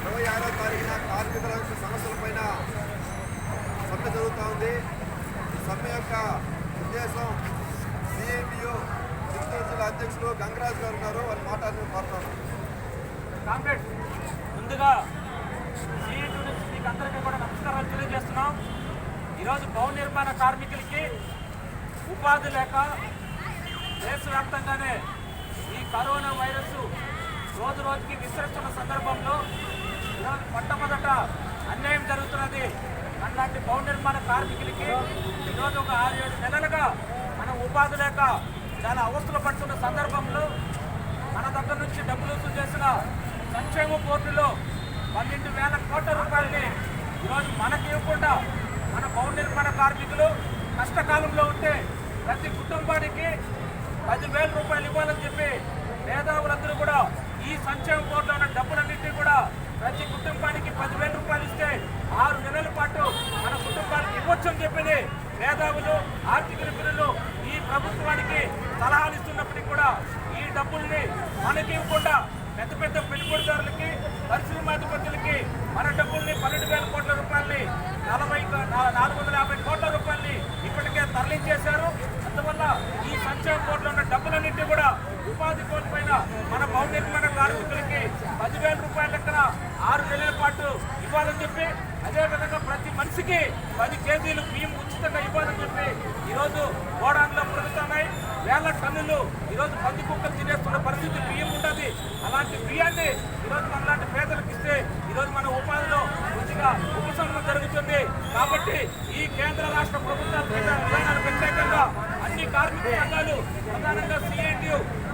ఇరవై ఆరో తారీఖున కార్మికుల యొక్క సమస్యలపైన సమ్మె జరుగుతూ ఉంది. సమ్మె యొక్క ఉద్దేశం సిఐటియు చిత్తూరు జిల్లా అధ్యక్షులు గంగరాజు గారు ఉన్నారు. వాళ్ళు మాట్లాడిన కోరుతాను ముందుగా సిఐటి నుంచి మీకు అందరికీ కూడా నమస్కారాలు తెలియజేస్తున్నాం. ఈరోజు భవన నిర్మాణ కార్మికులకి ఉపాధి లేక దేశవ్యాప్తంగానే ఈ కరోనా వైరస్ రోజు రోజుకి విస్తరిస్తున్న సందర్భంలో ఈరోజు మొట్టమొదట అన్యాయం జరుగుతున్నది. అలాంటి భవన నిర్మాణ కార్మికులకి ఈరోజు ఒక ఆరు ఏడు నెలలుగా మనం ఉపాధి లేక చాలా అవస్థలు పడుతున్న సందర్భంలో మన దగ్గర నుంచి డబ్బులు వసూలు చేసిన సంక్షేమ బోర్డులో పన్నెండు వేల కోట్ల రూపాయలని ఈరోజు మనకి ఇవ్వకుండా మన భవన నిర్మాణ కార్మికులు కష్టకాలంలో ఉంటే ప్రతి కుటుంబానికి పదివేల రూపాయలు ఇవ్వాలని చెప్పి మేధావులందరూ కూడా ఈ సంక్షేమ కోర్టులో ఉన్న డబ్బులన్నింటినీ కూడా ప్రతి కుటుంబానికి పదివేల రూపాయలు ఇస్తే ఆరు నెలల పాటు మన కుటుంబానికి ఇవ్వచ్చని చెప్పింది మేధావులు ఆర్థిక నిపుణులు ఈ ప్రభుత్వానికి సలహాలు ఇస్తున్నప్పటికీ కూడా ఈ డబ్బుల్ని మనకి ఇవ్వకుండా పెద్ద పెద్ద పెట్టుబడిదారులకి పరిశ్రమాధిపతులకి మన డబ్బుల్ని పన్నెండు వేల కోట్ల రూపాయలని నలభై నాలుగు వందల యాభై కోట్ల రూపాయల్ని ఇప్పటికే తరలించేశారు. అందువల్ల ఈ సంక్షేమ బోర్డులో ఉపాధి పైన మన భవన నిర్మాణ కార్మికులకి పదివేల రూపాయల లెక్కన ఆరు నెలల పాటు ఇవ్వాలని చెప్పి అదేవిధంగా ప్రతి మనిషికి పది కేజీలు బియ్యం ఉచితంగా ఇవ్వాలని చెప్పి ఈరోజు గోడాన్లో పురుగుతున్నాయి వేల టన్నులు ఈరోజు పంది కుక్కలు తినేస్తున్న పరిస్థితి బియ్యం ఉంటుంది. అలాంటి బియ్యాన్ని ఈరోజు మనలాంటి పేదలకు ఇస్తే ఈరోజు మన ఉపాధిలో మంచిగా ఉపశమనం జరుగుతుంది. కాబట్టి ఈ కేంద్ర రాష్ట్ర ప్రభుత్వాలు విధా- విధానాలకు అన్ని కార్మిక సంఘాలు ప్రధానంగా సీఎం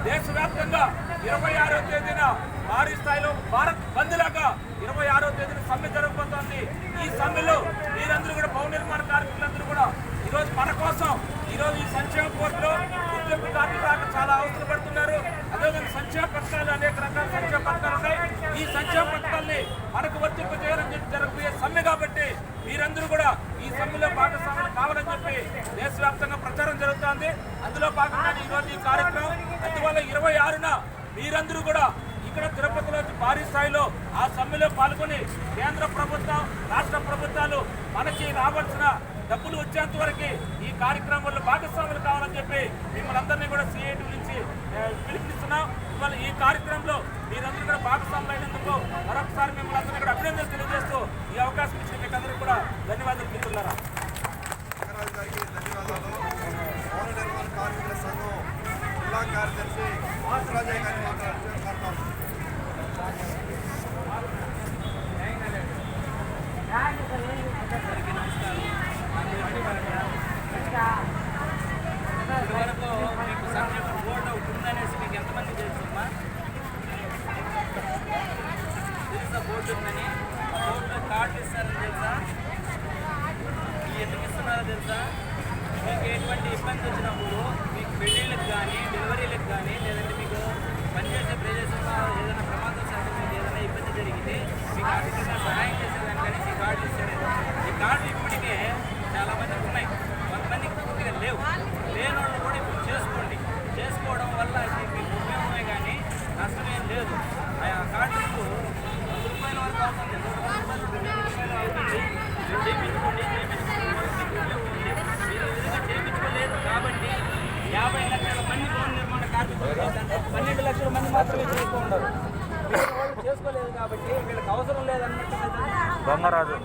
దేశవ్యాప్తంగా ఇరవై ఆరో తేదీన భారీ స్థాయిలో భారత్ బంద్ లాగా ఇరవై ఆరో తేదీన సమ్మె జరగబోతోంది. ఈ సమ్మెలో మీరందరూ కూడా భవన నిర్మాణ కార్మికులందరూ కూడా ఈరోజు మన కోసం ఈరోజు ఈ సంక్షేమ కోర్టులో గుర్తింపు కార్మికులు చాలా అవసరం పడుతున్నారు. అదేవిధంగా సంక్షేమ పథకాలు అనేక రకాల సంక్షేమ పథకాలు ఉన్నాయి. ఈ సంక్షేమ పథకాల్ని మనకు వర్తింపు చేయాలని చెప్పి జరగబోయే సమ్మె కాబట్టి మీరందరూ కూడా ఈ సమ్మెలో భాగస్వాములు కావాలని చెప్పి దేశవ్యాప్తంగా ప్రచారం జరుగుతోంది. అందులో భాగంగా ఈరోజు ఈ కార్యక్రమం వేల ఇరవై ఆరున మీరందరూ కూడా ఇక్కడ తిరుపతిలో భారీ స్థాయిలో ఆ సమ్మెలో పాల్గొని కేంద్ర ప్రభుత్వం రాష్ట్ర ప్రభుత్వాలు మనకి రావాల్సిన డబ్బులు వచ్చేంత వరకు ఈ కార్యక్రమంలో భాగస్వాములు కావాలని చెప్పి మిమ్మల్ని అందరినీ కూడా సిఐటి నుంచి పిలిపిస్తున్నాం. పిలుపునిస్తున్నాం ఇవాళ ఈ కార్యక్రమంలో మీరందరూ కూడా భాగస్వాములు అయినందుకు మరొకసారి మిమ్మల్ని అందరినీ కూడా అభినందనలు తెలియజేస్తూ ఈ అవకాశం ఇచ్చిన మీకు అందరికీ కూడా ధన్యవాదాలు మిత్రులారా గంగరాజు గారికి ధన్యవాదాలు భవన నిర్మాణ కార్మికుల సంఘం జిల్లా కార్యదర్శి రాజయ్య గారిని మాట్లాడాలని ఇదివరకు మీకు సంక్షేమ బోర్డు ఒకటి ఉందనేసి మీకు ఎంతమంది తెలుసమ్మా తెలుసా బోర్డు ఉందని? ఆ బోర్డులో కార్డు ఇస్తారని తెలుసా? ఎందుకు ఇస్తున్నారో తెలుసా? మీకు ఎటువంటి ఇబ్బంది వచ్చినప్పుడు మీకు పెళ్ళిళ్ళకి కానీ కానీ లేదంటే మీకు పనిచేసే ప్రదేశంలో ఏదైనా ప్రమాదం శాతం మీకు ఏదైనా ఇబ్బంది జరిగితే మీకు ఆర్థికంగా సహాయం చేసేదానికని ఈ కార్డు ఇస్తారు ఈ కార్డులు ఇప్పటికే చాలామంది ఉన్నాయి. కొంతమందికి పూర్తిగా లేవు. లేని వాళ్ళు కూడా ఇప్పుడు చేసుకోండి. చేసుకోవడం వల్ల మీకు ఉపయోగమే కానీ నష్టమేం లేదు. ఆ కార్డులకు వంద రూపాయల వరకు అవుతుంది నూట పది రూపాయలు రెండు రూపాయలు అవుతుంది మీరు చేయించుకోండి చేయించుకోవడం వల్ల మీకు ఉపయోగం ఉంది మీరు ఈ విధంగా చేయించుకోలేదు కాబట్టి యాభై లక్షల మంది భవన నిర్మాణ కార్మికులు దాంట్లో పన్నెండు లక్షల మంది మాత్రమే చేస్తూ మిగతా చేసుకోలేదు కాబట్టి వీళ్ళకి అవసరం లేదన్నట్టు దొంగరాజు.